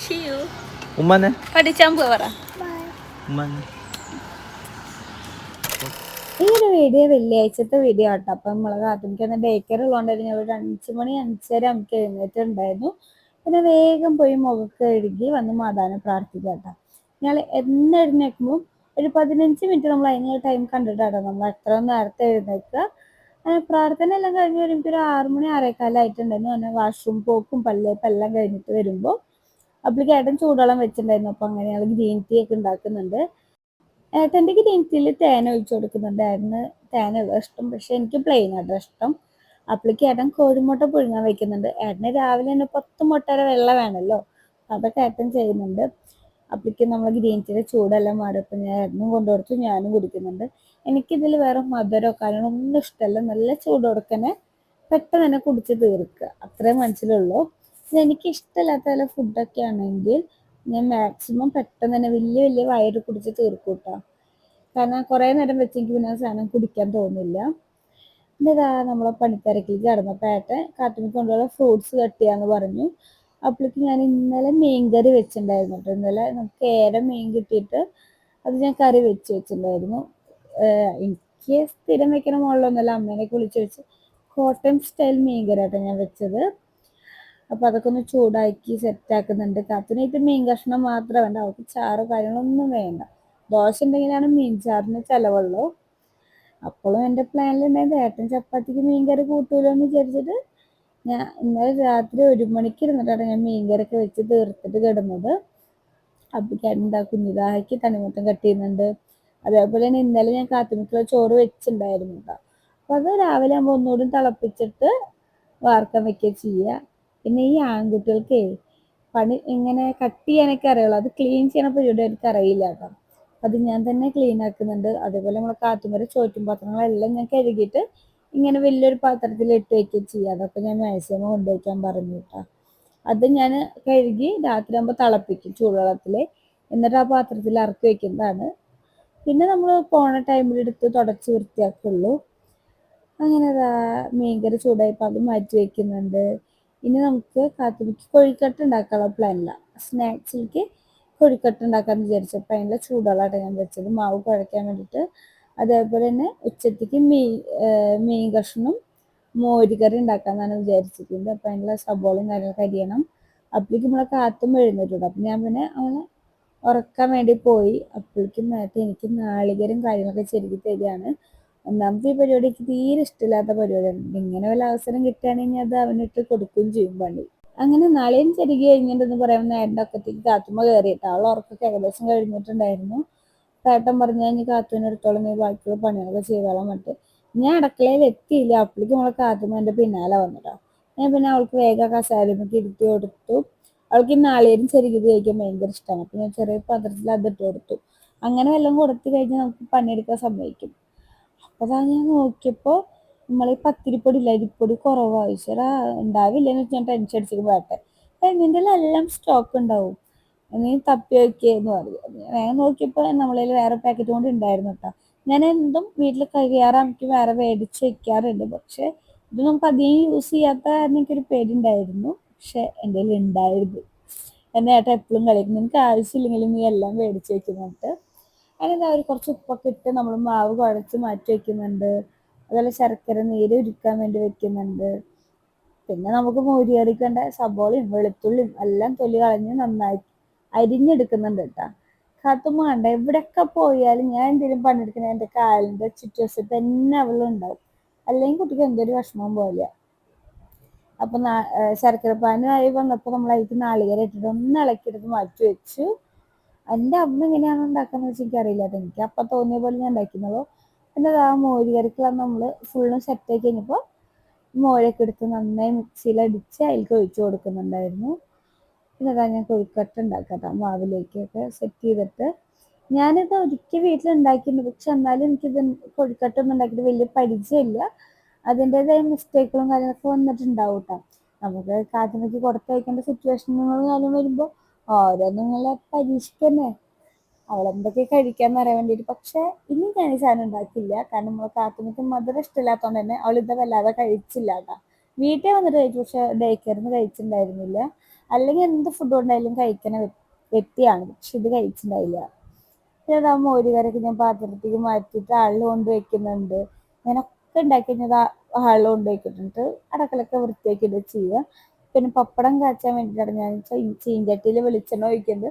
See you ഉമ്മനെ പഠിച്ചാൻ ഉമ്മനെ ഈ ഒരു വീഡിയോ വെള്ളിയാഴ്ചത്തെ വീഡിയോ ആട്ടോ. അപ്പൊ നമ്മളെ കാത്തുമിക്കുന്ന ബേക്കറി ഉള്ളതുകൊണ്ടായിരുന്നു ഞാൻ ഒരു അഞ്ചു മണി അഞ്ചര നമുക്ക് എഴുന്നേറ്റുണ്ടായിരുന്നു പിന്നെ വേഗം പോയി മുഖത്ത് കഴുകി വന്ന് മാതാവിനെ പ്രാർത്ഥിക്കുക കേട്ടോ. ഞങ്ങൾ എന്നെഴുന്നേക്കുമ്പോൾ ഒരു പതിനഞ്ച് മിനിറ്റ് നമ്മൾ അതിനുള്ള ടൈം കണ്ടിട്ടാട്ടോ നമ്മൾ എത്ര നേരത്തെ എഴുന്നേൽക്കുക അങ്ങനെ പ്രാർത്ഥന എല്ലാം കഴിഞ്ഞ് വരുമ്പോൾ ഒരു ആറ് മണി ആറേക്കാലായിട്ടുണ്ടായിരുന്നു അങ്ങനെ വാഷ്റൂം പോക്കും പല്ലേപ്പം എല്ലാം കഴിഞ്ഞിട്ട് വരുമ്പോൾ അപ്പോൾ ഏട്ടൻ ചൂടുവെള്ളം വെച്ചിട്ടുണ്ടായിരുന്നു. അപ്പൊ അങ്ങനെ ഞങ്ങൾ ഗ്രീൻ ടീ ഒക്കെ ഉണ്ടാക്കുന്നുണ്ട്. ഏട്ടന്റെ ഗ്രീൻ ടീയിൽ തേൻ ഒഴിച്ചു കൊടുക്കുന്നുണ്ടായിരുന്നു. തേൻ ഇഷ്ടം? പക്ഷെ എനിക്ക് പ്ലെയിൻ ആട്ടോ ഇഷ്ടം. അപ്പോഴേക്ക് ഏട്ടൻ കോഴിമുട്ട പുഴുങ്ങാൻ വെക്കുന്നുണ്ട്. ഏട്ടന് രാവിലെ തന്നെ പത്ത് മുട്ടര വെള്ള വേണമല്ലോ അതൊക്കെ ഏട്ടൻ ചെയ്യുന്നുണ്ട്. അപ്പോഴേക്കും നമ്മൾ ഗ്രീൻ ടീയുടെ ചൂടെല്ലാം മാറിയപ്പോൾ ഞാൻ ഏട്ടനും കൊണ്ടുകൊടുത്തു ഞാനും കുടിക്കുന്നുണ്ട്. എനിക്കിതിൽ വേറെ മധുരമോ കാര്യങ്ങളോ ഒന്നും ഇഷ്ടമല്ല നല്ല ചൂട് കൊടുക്കനെ പെട്ടെന്ന് തന്നെ കുടിച്ച് തീർക്കുക. അത്രേ മനസ്സിലുള്ളൂ. എനിക്ക് ഇഷ്ടമില്ലാത്ത വല്ല ഫുഡൊക്കെ ആണെങ്കിൽ ഞാൻ മാക്സിമം പെട്ടെന്ന് തന്നെ വലിയ വലിയ വയറ് കുടിച്ച് തീർക്കൂട്ടോ കാരണം കുറേ നേരം വെച്ചെങ്കിൽ പിന്നെ സാധനം കുടിക്കാൻ തോന്നില്ല. ഇതാ നമ്മളെ പണിത്തിരക്കിലേക്ക് കടന്നപ്പോൾ കാട്ടിന് കൊണ്ടുള്ള ഫ്രൂട്ട്സ് കട്ട് ചെയ്യാന്ന് പറഞ്ഞു. അപ്പോഴേക്ക് ഞാൻ ഇന്നലെ മീൻ കറി വെച്ചിട്ടുണ്ടായിരുന്നു കേട്ടോ. ഇന്നലെ നമുക്ക് ഏറെ മീൻ കിട്ടിയിട്ട് അത് ഞാൻ കറി വെച്ച് വെച്ചിട്ടുണ്ടായിരുന്നു. എനിക്ക് സ്ഥിരം വെക്കണ മുകളിലൊന്നുമല്ല അമ്മേനെയൊക്കെ വിളിച്ച് വെച്ച് കോട്ടയം സ്റ്റൈൽ മീൻ കറി ഞാൻ വെച്ചത്. അപ്പൊ അതൊക്കെ ഒന്ന് ചൂടാക്കി സെറ്റ് ആക്കുന്നുണ്ട്. കാത്തിനായിട്ട് മീൻ കഷ്ണം മാത്രം വേണ്ട. അവർക്ക് ചാറ് കാര്യങ്ങളൊന്നും വേണ്ട. ദോശ ഉണ്ടെങ്കിലാണ് മീൻ ചാറിന് ചെലവുള്ളൂ. അപ്പോഴും എന്റെ പ്ലാനിലുണ്ടായത് ഏട്ടൻ ചപ്പാത്തിക്ക് മീൻ കറി കൂട്ടൂലോ എന്ന് വിചാരിച്ചിട്ട് ഞാൻ ഇന്നലെ രാത്രി ഒരു മണിക്ക് ഇരുന്നിട്ടാണ് ഞാൻ മീൻ കറിയൊക്കെ വെച്ച് തീർത്തിട്ട് കിടന്നത്. അപ്പൊ എന്താ കുഞ്ഞിതാഹയ്ക്ക് തണിമുട്ടം കട്ട് ചെയ്യുന്നുണ്ട്. അതേപോലെ തന്നെ ഇന്നലെ ഞാൻ കാത്തുമിക്കുള്ള ചോറ് വെച്ചിട്ടുണ്ടായിരുന്നു അപ്പൊ അത് രാവിലെ ആകുമ്പോൾ ഒന്നുകൂടി തിളപ്പിച്ചിട്ട് വാർക്കാൻ വെക്കുക ചെയ്യുക. പിന്നെ ഈ ആൺകുട്ടികൾക്കേ പണി ഇങ്ങനെ കട്ട് ചെയ്യാനൊക്കെ അറിയുള്ളൂ. അത് ക്ലീൻ ചെയ്യണ പരിപാടി എനിക്ക് അറിയില്ല കേട്ടോ അത് ഞാൻ തന്നെ ക്ലീൻ ആക്കുന്നുണ്ട്. അതേപോലെ നമ്മളെ കാത്തുമര ചോറ്റും പാത്രങ്ങളെല്ലാം ഞാൻ കഴുകിയിട്ട് ഇങ്ങനെ വലിയൊരു പാത്രത്തിൽ ഇട്ട് വയ്ക്കുക ചെയ്യുക. അതൊക്കെ ഞാൻ മാക്സിമം കൊണ്ടുവയ്ക്കാൻ പറഞ്ഞു കേട്ടോ അത് ഞാൻ കഴുകി രാത്രി ആകുമ്പോൾ തിളപ്പിക്കും ചൂടുവെള്ളത്തിൽ എന്നിട്ട് ആ പാത്രത്തിൽ ഇറക്കി വെക്കുന്നതാണ്. പിന്നെ നമ്മൾ പോണ ടൈമിൽ എടുത്ത് തുടച്ച് വൃത്തിയാക്കുള്ളൂ. അങ്ങനെ ദാ മീൻകറി ചൂടായപ്പോൾ അത് മാറ്റി വെക്കുന്നുണ്ട്. ഇനി നമുക്ക് കാത്തിരിക്ക് കൊഴിക്കട്ട ഉണ്ടാക്കാനുള്ള പ്ലാനില്ല സ്നാക്സിലേക്ക് കൊഴിക്കട്ട ഉണ്ടാക്കാന്ന് വിചാരിച്ചപ്പോൾ പ്ലാനില്ല ചൂടുവെള്ളമായിട്ട് ഞാൻ വെച്ചത്. മാവ് കുഴക്കാൻ വേണ്ടിയിട്ട് അതേപോലെ തന്നെ ഉച്ചത്തേക്ക് മീൻ മീൻ കഷ്ണം മോരുകറി ഉണ്ടാക്കാന്നാണ് വിചാരിച്ചിരിക്കുന്നത്. അപ്പം അതിനുള്ള സബോളയും കാര്യങ്ങളൊക്കെ അരിയണം. അപ്പോഴേക്കും നമ്മളെ കാത്തും എഴുന്നേറ്റുണ്ട് അപ്പം ഞാൻ പിന്നെ അവനെ ഉറക്കാൻ വേണ്ടി പോയി. അപ്പോഴേക്കും നേരത്തെ എനിക്ക് നാളികരും കാര്യങ്ങളൊക്കെ ചെരുക്കി തരികയാണ്. ഒന്നാമത്തെ ഈ പരിപാടി എനിക്ക് തീരെ ഇഷ്ടമില്ലാത്ത പരിപാടിയാണ്. ഇങ്ങനെ വല്ല അവസരം കിട്ടുകയാണെങ്കിൽ അത് അവനിട്ട് കൊടുക്കുകയും ചെയ്യും പണി. അങ്ങനെ നാളെയും ചെരുകി കഴിഞ്ഞിട്ടെന്ന് പറയുമ്പോൾ നേരത്തെ ഒക്കത്തേക്ക് കാത്തുമ്മ കയറിയിട്ട് അവൾ ഉറക്കൊക്കെ ഏകദേശം കഴിഞ്ഞിട്ടുണ്ടായിരുന്നു. ചേട്ടൻ പറഞ്ഞു ഞാൻ കാത്തുവിനെ എടുത്തോളം നീ ബാക്കിയുള്ള പണികളൊക്കെ ചെയ്തോളാൻ മറ്റേ ഞാൻ അടുക്കളയിൽ എത്തിയില്ല. അപ്പോഴേക്കും നമ്മളെ കാത്തുമ്മ എന്റെ പിന്നാലെ വന്നിട്ടോ ഞാൻ പിന്നെ അവൾക്ക് വേഗം കസാരമൊക്കെ ഇരുത്തി കൊടുത്തു. അവൾക്ക് ഈ നാളികേരം ചെരുകിത് കഴിക്കാൻ ഭയങ്കര ഇഷ്ടമാണ് അപ്പം ഞാൻ ചെറിയ പാത്രത്തിൽ അത് ഇട്ട് കൊടുത്തു. അങ്ങനെ വല്ലതും കൊടുത്തു കഴിഞ്ഞാൽ നമുക്ക് പണിയെടുക്കാൻ സമ്മതിക്കും. അപ്പോൾ അതാ ഞാൻ നോക്കിയപ്പോൾ നമ്മൾ ഈ പത്തിരിപ്പൊടി ഇല്ല അരിപ്പൊടി കുറവായി ഉണ്ടാവില്ല എന്ന് വെച്ചാൽ ഞാൻ ടെൻഷൻ അടിച്ചിട്ട് പോട്ടെ നിന്റെ എല്ലാം സ്റ്റോക്ക് ഉണ്ടാവും. നീ തപ്പി വയ്ക്കുകയെന്ന് പറയും വേഗം നോക്കിയപ്പോൾ നമ്മളതിൽ വേറെ പാക്കറ്റ് കൊണ്ട് ഉണ്ടായിരുന്നു കേട്ടോ ഞാൻ എന്തും വീട്ടിൽ കഴിയാറാകുമ്പോൾ വേറെ മേടിച്ച് വെക്കാറുണ്ട്. പക്ഷെ ഇത് നമുക്ക് അധികം യൂസ് ചെയ്യാത്ത എനിക്കൊരു പേടി ഉണ്ടായിരുന്നു. പക്ഷെ എന്റെ കയ്യിൽ ഉണ്ടായിരുന്നു. എന്നെ ഏട്ടൻ എപ്പോഴും കളിക്കും നിനക്ക് ആവശ്യമില്ലെങ്കിലും നീ എല്ലാം മേടിച്ച് വെക്കുന്നുണ്ട്. അങ്ങനെ അവർ കുറച്ച് ഉപ്പൊക്കെ ഇട്ട് നമ്മൾ മാവ് കുഴച്ച് മാറ്റി വെക്കുന്നുണ്ട്. അതുപോലെ ശർക്കര നീര് ഉരുക്കാൻ വേണ്ടി വെക്കുന്നുണ്ട്. പിന്നെ നമുക്ക് മോരിയറിക്കേണ്ട സബോളയും വെളുത്തുള്ളിയും എല്ലാം തൊലി കളഞ്ഞ് നന്നായി അരിഞ്ഞെടുക്കുന്നുണ്ട് കേട്ടോ. കാത്തുമ്മ കണ്ട എവിടെയൊക്കെ പോയാലും ഞാൻ എന്തെങ്കിലും പണിയെടുക്കുന്ന എന്റെ കാലിന്റെ ചുറ്റുവശത്ത് തന്നെ അവളുണ്ടാവും. അല്ലെങ്കിൽ കുട്ടിക്ക് എന്തൊരു വിഷമം പോലെ അപ്പൊ ഏർ ആയി വന്നപ്പോൾ നമ്മൾ അതിലേക്ക് നാളികേരം ഇട്ടിട്ട് ഒന്ന് ഇളക്കിയെടുത്ത് മാറ്റി വെച്ചു എന്റെ അമ്മ എങ്ങനെയാണ് ഉണ്ടാക്കാന്ന് വെച്ചാൽ എനിക്കറിയില്ല കേട്ടോ. എനിക്ക് അപ്പം തോന്നിയ പോലെ ഞാൻ ഉണ്ടാക്കുന്നുള്ളൂ പിന്നെ ആ മോര് നമ്മൾ നമ്മൾ സെറ്റ് സെറ്റാക്കി കഴിഞ്ഞപ്പോൾ മോരൊക്കെ എടുത്ത് നന്നായി മിക്സിയിൽ അടിച്ച് അതിലേക്ക് ഒഴിച്ചു കൊടുക്കുന്നുണ്ടായിരുന്നു. പിന്നെ അതാ ഞാൻ കൊഴുക്കട്ട ഉണ്ടാക്കട്ടോ മാവിലേക്കൊക്കെ സെറ്റ് ചെയ്തിട്ട്. ഞാനിത് ഒരിക്കൽ വീട്ടിൽ ഉണ്ടാക്കിയിട്ടുണ്ട് പക്ഷെ എന്നാലും എനിക്കിത് കൊഴുക്കട്ട ഒന്നും ഉണ്ടാക്കിയിട്ട് വലിയ പരിചയമില്ല. അതിന്റെതായ മിസ്റ്റേക്കുകളും കാര്യങ്ങളൊക്കെ വന്നിട്ടുണ്ടാവും കേട്ടോ നമുക്ക് കാത്തിനൊക്കെ കൊടുത്തയക്കേണ്ട സിറ്റുവേഷനുകളും കാര്യം വരുമ്പോൾ ഓരോന്നിങ്ങളെ പരീക്ഷിക്കന്നെ. അവളെന്തൊക്കെ കഴിക്കാൻ അറിയാൻ വേണ്ടിയിട്ട്. പക്ഷെ ഇനി ഞാൻ ഈ സാധനം ഉണ്ടാക്കില്ല. കാരണം നമ്മളെ കാത്തുമിക്ക് മധുരം ഇഷ്ടമില്ലാത്തതുകൊണ്ട് തന്നെ അവൾ ഇത് വല്ലാതെ കഴിച്ചില്ല കേട്ടോ വീട്ടിൽ വന്നിട്ട് കഴിച്ചു. പക്ഷെ ഡേ കെയറിന്ന് കഴിച്ചിട്ടുണ്ടായിരുന്നില്ല. അല്ലെങ്കിൽ എന്ത് ഫുഡ് ഉണ്ടായാലും കഴിക്കണ വ്യ- വ്യക്തിയാണ്. പക്ഷെ ഇത് കഴിച്ചിട്ടുണ്ടായില്ല. പിന്നെ അതാ മോരുകരൊക്കെ ഞാൻ പാത്രത്തേക്ക് മാറ്റിയിട്ട് ആളിൽ കൊണ്ട് വെക്കുന്നുണ്ട്. ഞാനൊക്കെ ഉണ്ടാക്കി കഴിഞ്ഞാൽ ഹാളിൽ വെക്കിട്ടുണ്ട് അടക്കളൊക്കെ വൃത്തിയാക്കിയിട്ട് ചെയ്യുക. പിന്നെ പപ്പടം കാച്ചാൻ വേണ്ടിയിട്ടാണ് ഞാൻ ചീഞ്ചട്ടിയിൽ വെളിച്ചെണ്ണ ഒഴിക്കുന്നത്.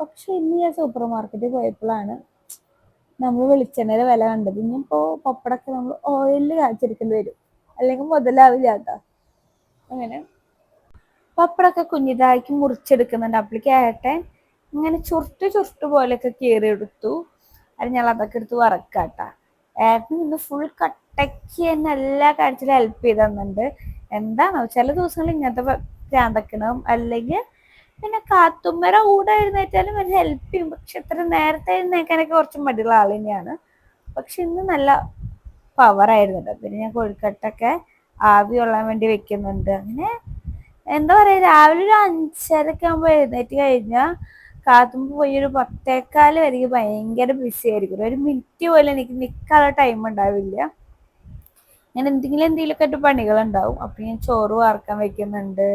പക്ഷെ ഇന്ന് ഞാൻ സൂപ്പർ മാർക്കറ്റിൽ പോയപ്പോഴാണ് നമ്മൾ വെളിച്ചെണ്ണയുടെ വില കണ്ടത്. ഇനിയിപ്പോ പപ്പടമൊക്കെ നമ്മൾ ഓയിലിൽ കാച്ചെടുക്കേണ്ടി വരും. അല്ലെങ്കിൽ മുതലാവില്ല കേട്ടോ. അങ്ങനെ പപ്പടമൊക്കെ കുഞ്ഞിതാക്കി മുറിച്ചെടുക്കുന്നുണ്ട്. അപ്പോഴേക്ക് ഏട്ടൻ ഇങ്ങനെ ചുരുട്ട് ചുരുട്ട് പോലെയൊക്കെ കീറി എടുത്തു അത് ഞങ്ങൾ അതൊക്കെ എടുത്ത് വറക്കാട്ടാ. ഏട്ടൻ ഇന്ന് ഫുൾ കട്ടയ്ക്ക് തന്നെ എല്ലാ കാര്യത്തിലും ഹെൽപ്പ് ചെയ്ത് തന്നിട്ടുണ്ട്. എന്താണോ ചില ദിവസങ്ങളിൽ ഇങ്ങനത്തെ ഭ്രാന്തക്കണം അല്ലെങ്കിൽ പിന്നെ കാത്തുമ്മര കൂടെ എഴുന്നേറ്റാലും ഒരു ഹെൽപ്പ് ചെയ്യും. പക്ഷെ ഇത്ര നേരത്തെ എഴുന്നേക്കാനൊക്കെ കുറച്ച് മടിയുള്ള ആൾ തന്നെയാണ്. പക്ഷെ ഇന്ന് നല്ല പവർ ആയിരുന്നു കേട്ടോ പിന്നെ ഞാൻ കൊഴുക്കട്ടൊക്കെ ആവി കൊള്ളാൻ വേണ്ടി വെക്കുന്നുണ്ട്. അങ്ങനെ എന്താ പറയാ രാവിലെ ഒരു അഞ്ചരക്കാകുമ്പോ എഴുന്നേറ്റ് കഴിഞ്ഞാൽ കാത്തുമ്പ് പോയി ഒരു പത്തേക്കാൽ വരെ ഭയങ്കര ബിസി ആയിരിക്കും. ഒരു മിനിറ്റ് പോലും എനിക്ക് നിൽക്കാനുള്ള ടൈം ഉണ്ടാവില്ല. ഞാൻ എന്തെങ്കിലും എന്തെങ്കിലുമൊക്കെ ആയിട്ട് പണികളുണ്ടാവും. അപ്പൊ ഞാൻ ചോറ് വാർക്കാൻ വെക്കുന്നുണ്ട്.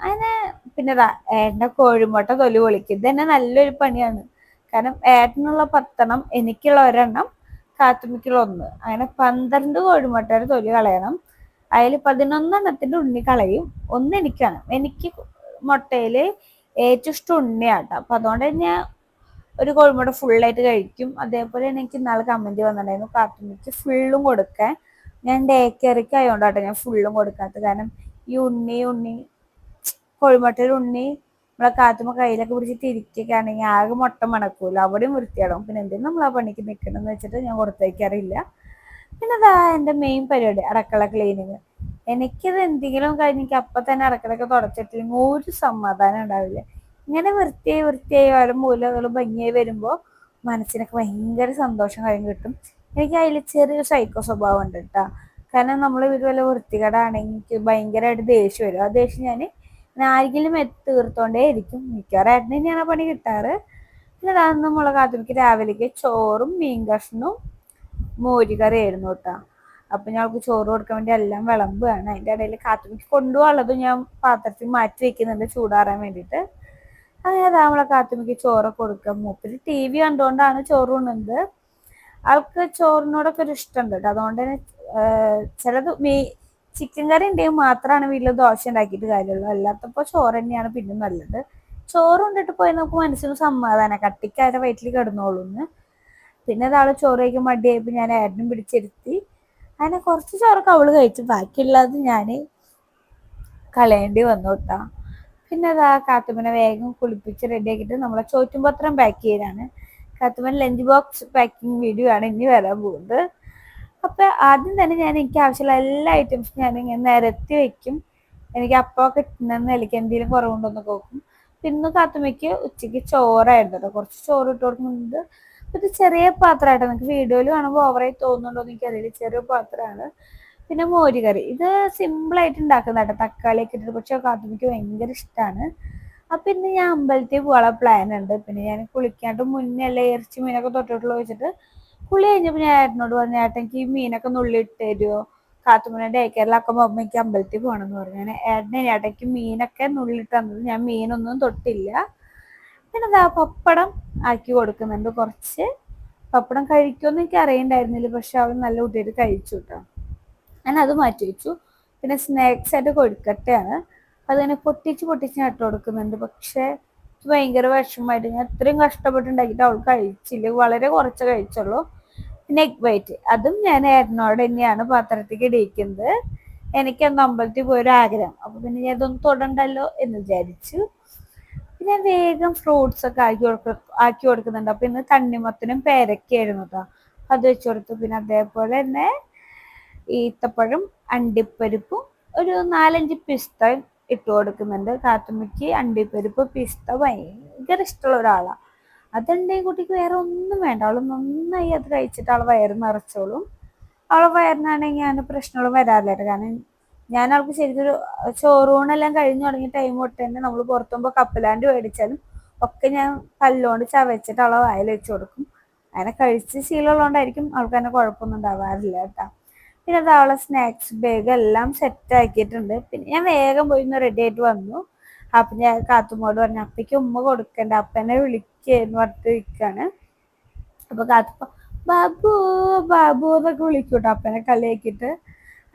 അങ്ങനെ പിന്നെ ഏട്ടന്റെ കോഴിമുട്ട തൊലി പൊളിക്കും. ഇത് തന്നെ നല്ലൊരു പണിയാണ്. കാരണം ഏട്ടനുള്ള പത്തെണ്ണം എനിക്കുള്ള ഒരെണ്ണം കാത്തുമ്മിക്കുള്ള ഒന്ന്. അങ്ങനെ പന്ത്രണ്ട് കോഴിമുട്ടയുടെ തൊലി കളയണം. അതിൽ പതിനൊന്നെണ്ണത്തിന്റെ ഉണ്ണി കളയും. ഒന്ന് എനിക്കാണ് എനിക്ക് മുട്ടയിൽ ഏറ്റവും ഇഷ്ടം ഉണ്ണിയാട്ടോ അപ്പൊ അതുകൊണ്ട് തന്നെ ഒരു കോഴിമുട്ട ഫുള്ളായിട്ട് കഴിക്കും. അതേപോലെ എനിക്ക് ഇന്നാളെ കമന്റ് വന്നിട്ടുണ്ടായിരുന്നു കാർട്ടൂണിക്ക് ഫുള്ളും കൊടുക്കാൻ ഞാൻ ഡേ കെയറിക്ക് ആയതുകൊണ്ടാട്ടോ ഞാൻ ഫുള്ളും കൊടുക്കാത്തത്. കാരണം ഈ ഉണ്ണി ഉണ്ണി കോഴിമുട്ടയിൽ ഉണ്ണി നമ്മളെ കാത്തുമ്മ കയ്യിലൊക്കെ പിടിച്ച് തിരിക്കുകയാണെങ്കിൽ ആകെ മുട്ട മണക്കൂല. അവിടെയും വൃത്തിയാടും പിന്നെ എന്തിനും നമ്മൾ ആ പണിക്ക് നിൽക്കണം എന്ന് വെച്ചിട്ട് ഞാൻ കൊടുത്തേക്കാറില്ല പിന്നെ അതാ എന്റെ മെയിൻ പരിപാടി അടക്കള ക്ലീനിങ് എനിക്കത് എന്തെങ്കിലും കഴിഞ്ഞ് എനിക്ക് അപ്പം തന്നെ അടക്കളൊക്കെ തുടച്ചിട്ടില്ലെങ്കിൽ ഒരു സമാധാനം ഉണ്ടാവില്ല. ഇങ്ങനെ വൃത്തിയായി വൃത്തിയായി ഓരോ മൂലകളും ഭംഗിയായി വരുമ്പോൾ മനസ്സിനൊക്കെ ഭയങ്കര സന്തോഷം കഴിഞ്ഞ് കിട്ടും. എനിക്ക് അതിൽ ചെറിയൊരു സൈക്കോ സ്വഭാവം ഉണ്ട് കേട്ടോ കാരണം നമ്മൾ ഇവർ വല്ല വൃത്തികേടാണെങ്കിൽ എനിക്ക് ഭയങ്കരമായിട്ട് ദേഷ്യം വരും. ആ ദേഷ്യം ഞാൻ ആരെങ്കിലും എത്തീർത്തോണ്ടേ ഇരിക്കും. മിക്കവാറായിട്ട് തന്നെയാണ് ആ പണി കിട്ടാറ്. പിന്നെ അതാണ് നമ്മളെ കാത്തിരിക്കും രാവിലേക്ക് ചോറും മീൻ കഷ്ണവും മോരുകറി ആയിരുന്നു കേട്ടോ അപ്പൊ ഞങ്ങൾക്ക് ചോറ് കൊടുക്കാൻ വേണ്ടി എല്ലാം വിളമ്പുകയാണ്. അതിന്റെ ഇടയിൽ കാത്തുമിക്ക് കൊണ്ടുപോകാനുള്ളതും ഞാൻ പാത്രത്തിൽ മാറ്റി വെക്കുന്നുണ്ട് ചൂടാറാൻ വേണ്ടിട്ട് അങ്ങനെ നമ്മളെ കാത്തുമിക്ക് ചോറ് കൊടുക്കാം മൂപ്പര് ടി വി കണ്ടുകൊണ്ടാണ് ചോറ് ഉണ്ണുന്നത്. ആൾക്ക് ചോറിനോടൊക്കെ ഒരു ഇഷ്ടമുണ്ട് കേട്ടോ. അതുകൊണ്ട് തന്നെ ചിലത് മീ ചിക്കൻ കറി ഉണ്ടെങ്കിൽ മാത്രമാണ് വീട്ടിൽ ദോശ ഉണ്ടാക്കിയിട്ട് കാര്യമുള്ളൂ. അല്ലാത്തപ്പോൾ ചോറ് തന്നെയാണ് പിന്നെ നല്ലത്. ചോറ് കൊണ്ടിട്ട് പോയി നമുക്ക് മനസ്സിന് സമാധാനം. കട്ടിക്കാരെ വയറ്റിൽ കിടന്നോളൂന്ന് പിന്നെ അതാൾ ചോറ് കഴിക്കാൻ മടിയായപ്പോൾ ഞാൻ ഏട്ടനും പിടിച്ചിരുത്തി അങ്ങനെ കുറച്ച് ചോറൊക്കെ അവൾ കഴിച്ചു. ബാക്കിയുള്ളത് ഞാൻ കളയേണ്ടി വന്നു കേട്ടാ പിന്നെ അതാ കാത്തുമ്മനെ വേഗം കുളിപ്പിച്ച് റെഡിയാക്കിയിട്ട് നമ്മളെ ചോറ്റുപത്രം പാക്ക് ചെയ്താണ് കാത്തുമ്മൻ ലഞ്ച് ബോക്സ് പാക്കിംഗ് വീഡിയോ ആണ് ഇനി വരാൻ പോകുന്നത്. അപ്പൊ ആദ്യം തന്നെ ഞാൻ എനിക്ക് ആവശ്യമുള്ള എല്ലാ ഐറ്റംസും ഞാൻ ഇങ്ങനെ നിരത്തി വെക്കും. എനിക്ക് അപ്പോ കിട്ടുന്ന നിലയ്ക്ക് എന്തെങ്കിലും കുറവുണ്ടോന്ന് നോക്കും. പിന്നെ കാത്തുമ്മയ്ക്ക് ഉച്ചയ്ക്ക് ചോറായിരുന്നു കേട്ടോ കുറച്ച് ചോറ് ഇട്ട് കൊടുക്കുന്നുണ്ട്. ഇത് ചെറിയ പാത്രമായിട്ട് നിങ്ങൾക്ക് വീഡിയോയിൽ കാണുമ്പോൾ ഓവറായി തോന്നുന്നുണ്ടോ എന്ന് എനിക്കറിയില്ല ചെറിയ പാത്രമാണ്. പിന്നെ മോരുകറി ഇത് സിമ്പിളായിട്ട് ഉണ്ടാക്കുന്ന കേട്ടോ തക്കാളിയൊക്കെ ഇട്ടിട്ട് പക്ഷെ കാത്തുമിക്ക് ഭയങ്കര ഇഷ്ടമാണ് അപ്പം ഇന്ന് ഞാൻ അമ്പലത്തിൽ പോകാനുള്ള പ്ലാൻ ഉണ്ട്. പിന്നെ ഞാൻ കുളിക്കാണ്ട് മുന്നേ അല്ലേ ഇറച്ചി മീനൊക്കെ തൊട്ടിട്ടുള്ളൂ വെച്ചിട്ട് കുളി കഴിഞ്ഞപ്പോൾ ഞാൻ ഏട്ടനോട് പറഞ്ഞു ഏട്ടൻ എനിക്ക് ഈ മീനൊക്കെ നുള്ളി തരുമോ കാത്തുമ്മനെ ഡേ കെയറിലാക്കുമ്പോൾ എനിക്ക് അമ്പലത്തിൽ പോകണം എന്ന് പറഞ്ഞു. ഞാൻ ഏട്ടനെ ഏട്ടയ്ക്ക് മീനൊക്കെ നുള്ളിട്ട് തന്നത് ഞാൻ മീനൊന്നും തൊട്ടില്ല. പിന്നെ ദാ പപ്പടം ആക്കി കൊടുക്കുന്നുണ്ട് കുറച്ച്. പപ്പടം കഴിക്കുമെന്ന് എനിക്ക് അറിയണ്ടായിരുന്നില്ല പക്ഷെ അവൾ നല്ല കുട്ടിയായിട്ട് കഴിച്ചു കേട്ടോ ഞാൻ അത് മാറ്റി വെച്ചു. പിന്നെ സ്നാക്സ് ആയിട്ട് കൊടുക്കട്ടെയാണ്. അതിങ്ങനെ പൊട്ടിച്ച് പൊട്ടിച്ച് നട്ട് കൊടുക്കുന്നുണ്ട്. പക്ഷെ ഭയങ്കര വിഷമമായിട്ട് ഞാൻ ഇത്രയും കഷ്ടപ്പെട്ടുണ്ടാക്കിയിട്ട് അവൾ കഴിച്ചില്ല. വളരെ കുറച്ച് കഴിച്ചുള്ളൂ. പിന്നെ എഗ് വൈറ്റ് അതും ഞാൻ ഏട്ടനോട് തന്നെയാണ് പാത്രത്തേക്ക് ഇടിയിക്കുന്നത് എനിക്കന്ന് അമ്പലത്തിൽ പോയൊരു ആഗ്രഹം അപ്പൊ പിന്നെ ഞാൻ ഇതൊന്നും തൊടണ്ടല്ലോ എന്ന് വിചാരിച്ചു. പിന്നെ വേഗം ഫ്രൂട്ട്സ് ഒക്കെ ആക്കി കൊടുക്ക ആക്കി കൊടുക്കുന്നുണ്ട്. അപ്പൊ ഇന്ന് തണ്ണിമത്തനും പേരക്കായിരുന്നു കേട്ടോ അത് വെച്ച് കൊടുത്തു. പിന്നെ അതേപോലെ തന്നെ ഈത്തപ്പഴം അണ്ടിപ്പരിപ്പും ഒരു നാലഞ്ച് പിസ്ത ഇട്ട് കൊടുക്കുന്നുണ്ട്. കാത്തുമ്മയ്ക്ക് അണ്ടിപ്പരിപ്പ് പിസ്ത ഭയങ്കര ഇഷ്ടമുള്ള ഒരാളാണ് അതുണ്ടെങ്കിൽ കുട്ടിക്ക് വേറെ ഒന്നും വേണ്ട. അവൾ നന്നായി അത് കഴിച്ചിട്ട് അവളെ വയറ് നിറച്ചോളും. അവളെ വയറിനാണെങ്കിൽ അങ്ങനെ പ്രശ്നങ്ങൾ വരാറില്ല. കാരണം ഞാൻ അവൾക്ക് ശരിക്കൊരു ചോറൂണെല്ലാം കഴിഞ്ഞു തുടങ്ങിയ ടൈം തൊട്ട് തന്നെ നമ്മൾ പുറത്തുമ്പോൾ കപ്പലാണ്ട് മേടിച്ചാലും ഒക്കെ ഞാൻ കല്ലുകൊണ്ട് ചവച്ചിട്ട് അവളെ വായിൽ വെച്ച് കൊടുക്കും. അങ്ങനെ കഴിച്ച് ശീലമുള്ളതുകൊണ്ടായിരിക്കും അവൾക്ക് തന്നെ കുഴപ്പമൊന്നും ഉണ്ടാവാറില്ല കേട്ടോ. പിന്നെ അത് അവളെ സ്നാക്സ് ബാഗ് എല്ലാം സെറ്റ് ആക്കിയിട്ടുണ്ട്. പിന്നെ ഞാൻ വേഗം പോയി ഒന്ന് റെഡി ആയിട്ട് വന്നു. അപ്പൊ ഞാൻ കാത്തുമ്മോട് പറഞ്ഞു അപ്പയ്ക്ക് ഉമ്മ കൊടുക്കണ്ട. അപ്പനെ വിളിക്കെന്ന് പറഞ്ഞിട്ട് നിൽക്കാണ് അപ്പൊ കാത്തുപ്പ ബാബു ബാബു എന്നൊക്കെ വിളിക്കൂട്ടോ. അപ്പനെ കളിയാക്കിയിട്ട്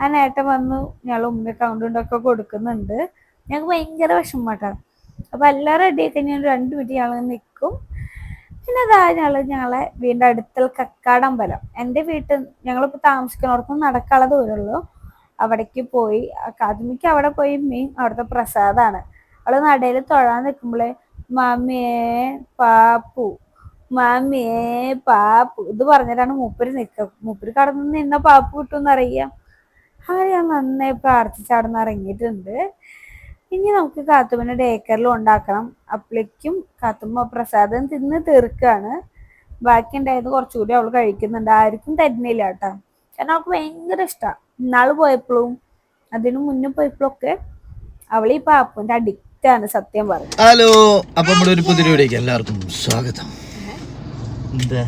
ആ നേട്ടം വന്നു ഞങ്ങൾ ഉമ്മ കൗണ്ടുണ്ടൊക്കെ കൊടുക്കുന്നുണ്ട്. ഞങ്ങൾക്ക് ഭയങ്കര വിഷമമാട്ടാണ് അപ്പൊ എല്ലാം റെഡി ആയി കഴിഞ്ഞാൽ രണ്ട് മിനിറ്റ് ഞങ്ങൾ നിൽക്കും പിന്നെ അതാ ഞങ്ങൾ ഞങ്ങളെ വീടിന്റെ അടുത്തുള്ള കക്കാട് അമ്പലം. എന്റെ വീട്ടിൽ ഞങ്ങളിപ്പോൾ താമസിക്കുന്നവർക്കും നടക്കാനുള്ള ദൂരമുള്ളൂ അവിടേക്ക് പോയി അക്കാദമിക്ക് അവിടെ പോയി മീൻ അവിടുത്തെ പ്രസാദാണ്. അവൾ നടയിൽ തൊഴാൻ നിൽക്കുമ്പോളേ മാമിയേ പാപ്പു മാമിയേ പാപ്പു ഇത് പറഞ്ഞിട്ടാണ് മൂപ്പര് നിൽക്കുക മൂപ്പര് കടന്നു നിന്ന പാപ്പു കിട്ടുമെന്ന് അറിയാം. അങ്ങനെ ഞാൻ നന്നായി പ്രാർത്ഥിച്ചവിടുന്ന് ഇറങ്ങിയിട്ടുണ്ട്. ഇനി നമുക്ക് കാത്തുമ്മനെ ഡേക്കറിൽ ഉണ്ടാക്കണം. അപ്പളേക്കും കാത്തുമ്മ പ്രസാദം തിന്ന് തീർക്കാണ്. ബാക്കി ഉണ്ടായത് കുറച്ചുകൂടി അവൾ കഴിക്കുന്നുണ്ട്. ആർക്കും തരുന്നില്ല കേട്ടോ. കാരണം അവൾക്ക് ഭയങ്കര ഇഷ്ടമാണ് ഇന്നാൾ പോയപ്പോഴും അതിനു മുന്നേ പോയപ്പോഴൊക്കെ അവൾ ഈ പാപ്പുവിന്റെ അഡിക്റ്റ് ആണ് സത്യം പറഞ്ഞു. ഹലോ അപ്പൊ നമ്മുടെ ഒരു പുതിയ എല്ലാവർക്കും സ്വാഗതം. എന്താ?